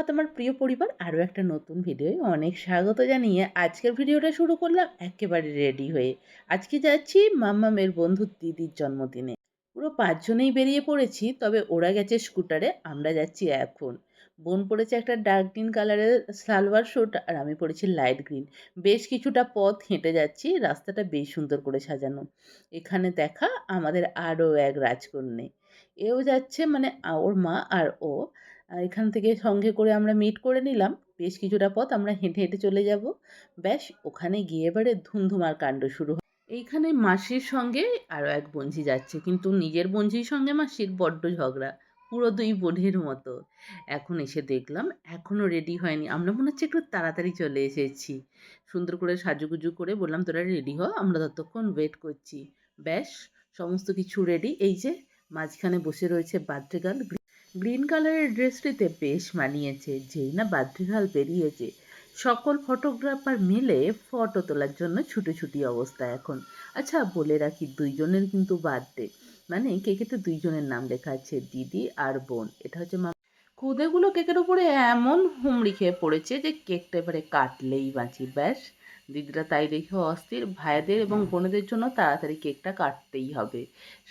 সুপ্রভাত আমার প্রিয় পরিবার। আরও একটা নতুন ভিডিওয় অনেক স্বাগত জানিয়ে আজকের ভিডিওটা শুরু করলাম একেবারে রেডি হয়ে। আজকে যাচ্ছি মাম্মামের বন্ধু দিদির জন্মদিনে। পুরো পাঁচজনেই বেরিয়ে পড়েছি, তবে ওরা গেছে স্কুটারে, আমরা যাচ্ছি এখন। বোন পড়েছে একটা ডার্ক গ্রিন কালারের সালোয়ার স্যুট আর আমি পড়েছি লাইট গ্রিন বেশ কিছুটা পথ হেঁটে যাচ্ছি, রাস্তাটা বেশ সুন্দর করে সাজানো। এখানে দেখা আমাদের আরও এক রাজকন্যে। এও যাচ্ছে মানে ওর মা আর ও। এখান থেকে সঙ্গে করে আমরা মিট করে নিলাম। বেশ কিছুটা পথ আমরা হেঁটে হেঁটে চলে যাব। ব্যাস, ওখানে গিয়ে এবারে ধুমধুমার কাণ্ড শুরু হয়। এইখানে মাসির সঙ্গে আরও এক বঞ্জি যাচ্ছে, কিন্তু নিজের বঞ্জির সঙ্গে মাসির বড্ড ঝগড়া। পুরো দুই বোনের মতো। এখন এসে দেখলাম এখনও রেডি হয়নি। আমরা মনে হচ্ছে একটু তাড়াতাড়ি চলে এসেছি। সুন্দর করে সাজুগুজু করে বললাম, তোরা রেডি হ, আমরা ততক্ষণ ওয়েট করছি। ব্যাস, সমস্ত কিছু রেডি এই যে, মাঝখানে বসে রয়েছে বার্থডে গার্ল গ্রিন কালারের ড্রেসটিতে বেশ মানিয়েছে, যেই না বাদ্রিহাল বেরিয়েছে সকল ফটোগ্রাফার মিলে ফটো তোলার জন্য ছুটোছুটি অবস্থা এখন। আচ্ছা বলে রাখি, দুইজনের কিন্তু বার্থডে। মানে কেকেতে দুইজনের নাম লেখা আছে, দিদি আর বোন। এটা হচ্ছে মা খুদেগুলো কেকের উপরে এমন হুমড়ি খেয়ে পড়েছে যে কেকটা এবারে কাটলেই বাঁচি, ব্যাস। দিদিরা তাই দেখে অস্থির। ভাইদের এবং বোনেদের জন্য তাড়াতাড়ি কেকটা কাটতেই হবে।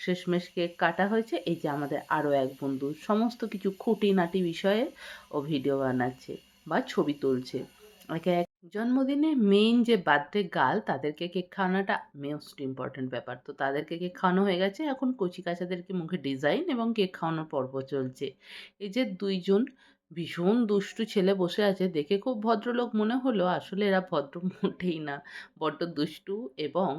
শেষমেশ কেক কাটা হয়েছে। এই যে আমাদের আরও এক বন্ধু সমস্ত কিছু খুঁটিনাটি বিষয়ে ও ভিডিও বানাচ্ছে বা ছবি তুলছে। একে এক জন্মদিনে মেইন যে বার্থডে গার্ল তাদেরকে কেক খাওয়ানোটা মোস্ট ইম্পর্ট্যান্ট ব্যাপার। তো তাদেরকে কেক খাওয়ানো হয়ে গেছে। এখন কচি কাচাদেরকে মুখে ডিজাইন এবং কেক খাওয়ানোর পর্ব চলছে। এই যে দুইজন ভীষণ দুষ্টু ছেলে বসে আছে। দেখে খুব ভদ্রলোক মনে হলো, আসলে এরা ভদ্র মোটেই না। বড্ড দুষ্টু এবং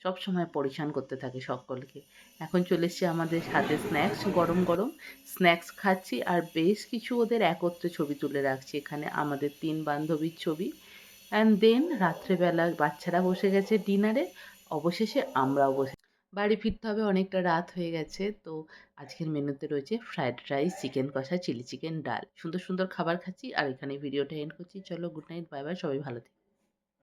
সব সময় পরিশান করতে থাকে সকলকে। এখন চলে এসছে আমাদের সাথে স্ন্যাক্স, গরম গরম। স্ন্যাক্স খাচ্ছি আর বেশ কিছু ওদের একত্রে ছবি তুলে রাখছি। এখানে আমাদের তিন বান্ধবীর ছবি। অ্যান্ড দেন রাত্রেবেলা বাচ্চারা বসে গেছে ডিনারে অবশেষে আমরাও বসে বাড়ি ফিরতে হবে, অনেকটা রাত হয়ে গেছে। তো আজকের মেনুতে রয়েছে ফ্রায়েড রাইস, চিকেন কষা, চিলি চিকেন ডাল। সুন্দর সুন্দর খাবার খাচ্ছি। আর এখানে ভিডিওটা এন্ড করছি। চলো, গুড নাইট, বাই বাই। সবাই ভালো থেকো।